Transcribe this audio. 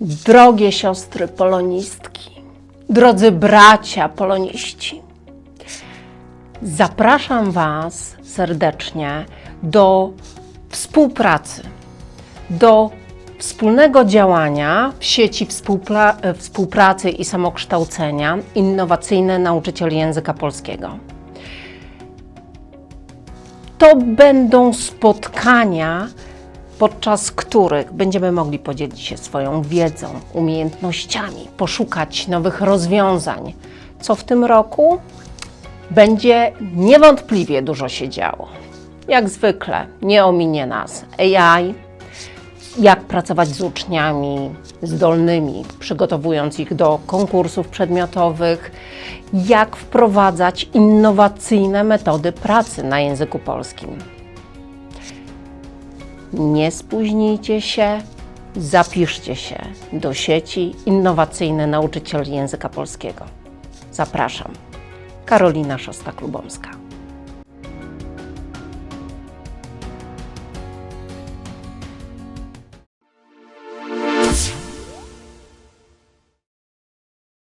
Drogie siostry polonistki, drodzy bracia poloniści, zapraszam Was serdecznie do współpracy, do wspólnego działania w sieci współpracy i samokształcenia Innowacyjny Nauczyciel Języka Polskiego. To będą spotkania, podczas których będziemy mogli podzielić się swoją wiedzą, umiejętnościami, poszukać nowych rozwiązań. Co w tym roku? Będzie niewątpliwie dużo się działo. Jak zwykle nie ominie nas AI, jak pracować z uczniami zdolnymi, przygotowując ich do konkursów przedmiotowych, jak wprowadzać innowacyjne metody pracy na języku polskim. Nie spóźnijcie się, zapiszcie się do sieci Innowacyjny Nauczyciel Języka Polskiego. Zapraszam. Karolina Szosta-Klubomska.